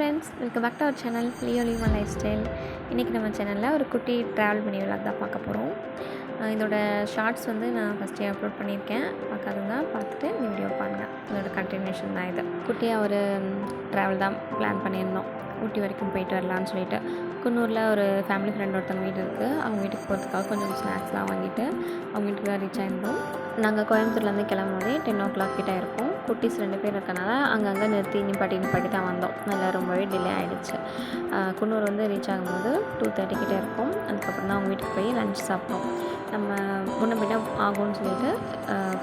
Friends welcome back to our channel லியோலிமா lifestyle இன்றைக்கி நம்ம சேனலில் ஒரு குட்டி ட்ராவல் பண்ணி விளாக் தான் பார்க்க போகிறோம் இதோட ஷார்ட்ஸ் வந்து நான் ஃபஸ்ட்டே அப்லோட் பண்ணியிருக்கேன். பார்க்காதவங்க பார்த்துட்டு இந்த வீடியோ பாருங்கள் இதோட கண்டினியூஷன் தான் இது. குட்டியாக ஒரு ட்ராவல் தான் பிளான் பண்ணியிருந்தோம். ஊட்டி வரைக்கும் போயிட்டு வரலான்னு சொல்லிட்டு குன்னூரில் ஒரு ஃபேமிலி ஃப்ரெண்ட் ஒருத்தவங்க வீடு இருக்குது அவங்க வீட்டுக்கு போகிறதுக்காக கொஞ்சம் ஸ்நாக்ஸ்லாம் வாங்கிட்டு அவங்க வீட்டுக்கு தான் ரீச் ஆகிருந்தோம் நாங்கள் கோயம்புத்தூர்லேருந்து கிளம்பும்போதே டென் ஓ கிளாக் கிட்டே இருக்கும். குட்டீஸ் ரெண்டு பேர் இருக்கனால அங்கங்கே நிறுத்தி நிப்பாட்டி நிப்பாட்டி தான் வந்தோம். நல்லா ரொம்பவே டிலே ஆகிடுச்சு குன்னூர் வந்து ரீச் ஆகும்போது டூ தேர்ட்டி கிட்டே இருக்கும். அதுக்கப்புறம் தான் அவங்க வீட்டுக்கு போய் லஞ்ச் சாப்பிட்டோம். நம்ம முன்ன பின்ன ஆகும்னு சொல்லிட்டு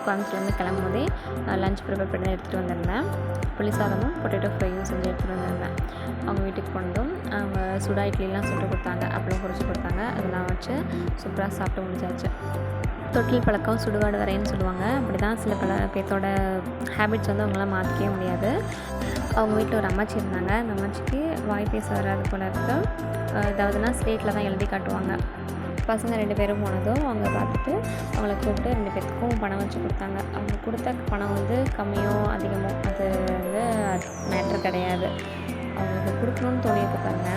கோயம்புத்தூர்லேருந்து கிளம்பும்போதே லஞ்ச் ப்ரிப்பேர் பண்ணி எடுத்துகிட்டு வந்திருந்தேன். புளிசாதமும் பொட்டேட்டோ ஃப்ரையும் செஞ்சு எடுத்துகிட்டு வந்திருந்தேன். வீட்டுக்கு கொண்டோம் அவங்க சுடா இட்லிலாம் சுட்டு கொடுத்தாங்க அப்பளம் பொரிச்சு கொடுத்தாங்க அதெல்லாம் வச்சு சூப்பராக சாப்பிட்டு முடிஞ்சாச்சு. தொட்டில் பழக்கம் சுடுகாடு வரைன்னு சொல்லுவாங்க. அப்படி தான் சில பல பேர்த்தோட ஹேபிட்ஸ் வந்து அவங்களாம் மாற்றிக்கவே முடியாது. அவங்க வீட்டில் ஒரு அம்மாச்சி இருந்தாங்க. அந்த அம்மாச்சிக்கு வாய் பேச வராது போல இருக்கு. ஏதாவதுனா ஸ்லேட்டில் தான் எழுதி காட்டுவாங்க. பசங்க ரெண்டு பேரும் போனதும் அவங்க பார்த்துட்டு அவங்கள கூப்பிட்டு ரெண்டு பேர்த்துக்கும் பணம் வச்சு கொடுத்தாங்க. அவங்க கொடுத்த பணம் வந்து கம்மியோ அதிகமோ அது வந்து மேட்ரு கிடையாது. அவங்களுக்கு கொடுக்கணும்னு தோணியிருக்கு பாருங்க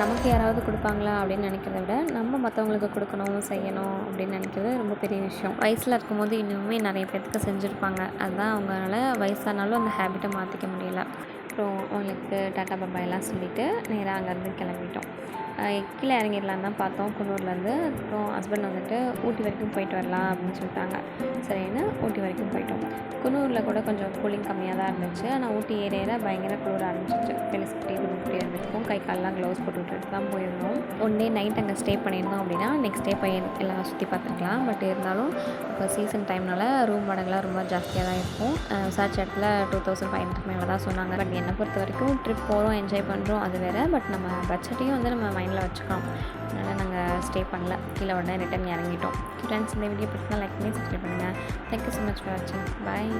நமக்கு யாராவது கொடுப்பாங்களா அப்படின்னு நினைக்கிறத விட நம்ம மற்றவங்களுக்கு கொடுக்கணும் செய்யணும் அப்படின்னு நினைக்கிறது ரொம்ப பெரிய விஷயம். வயசில் இருக்கும்போது இன்னுமே நிறைய பேர்த்துக்கு செஞ்சுருப்பாங்க. அதுதான் அவங்களால வயசானாலும் அந்த ஹேபிட்டை மாற்றிக்க முடியல. அப்புறம் அவங்களுக்கு டாட்டா பப்பாயெல்லாம் சொல்லிவிட்டு நேராக அங்கேருந்து கிளம்பிட்டோம். கீழே இறங்கிடலாம் தான் பார்த்தோம் குன்னூர்லேருந்து. அப்புறம் ஹஸ்பண்ட் வந்துட்டு ஊட்டி வரைக்கும் போயிட்டு வரலாம் அப்படின்னு சொல்லிட்டாங்க. சரின்னு ஊட்டி வரைக்கும் போயிட்டோம். குன்னூரில் கூட கொஞ்சம் கூலிங் கம்மியாக தான் இருந்துச்சு. ஆனால் ஊட்டி ஏற பயங்கர குளிர ஆரம்பிச்சிச்சு பெலிசிட்டி குட்டி இருந்துக்கும் கை காலெலாம் க்ளவுஸ் போட்டு விட்டுட்டு தான் போயிருந்தோம். ஒன் டே நைட் அங்கே ஸ்டே பண்ணியிருந்தோம் அப்படின்னா நெக்ஸ்ட் டே போய் எல்லாம் சுற்றி பார்த்துக்கலாம் பட் இருந்தாலும் இப்போ சீசன் டைம்னால ரூம் வாடகைலாம் ரொம்ப ஜாஸ்தியாக தான் இருக்கும். விசாரிச்ச இடத்துல டூ தௌசண்ட் ஃபைவ் ஹண்ட்ரட் மேலே தான் சொன்னாங்க. பட் என்னை பொறுத்த வரைக்கும் ட்ரிப் போகிறோம் என்ஜாய் பண்ணுறோம் அது வேறு. பட் நம்ம பட்ஜெட்டையும் வந்து நம்ம மைண்டில் வச்சுக்கலாம் அதனால் நாங்கள் ஸ்டே பண்ணல. கீழே உடனே ரிட்டன் இறங்கிட்டோம். ஃப்ரெண்ட்ஸ் இந்த வீடியோ பிடிச்சிருந்தா லைக் பண்ணி சப்ஸ்கிரைப் பண்ணுங்கள் தேங்க்யூ ஸோ மச் ஃபார் வாட்சிங் பாய்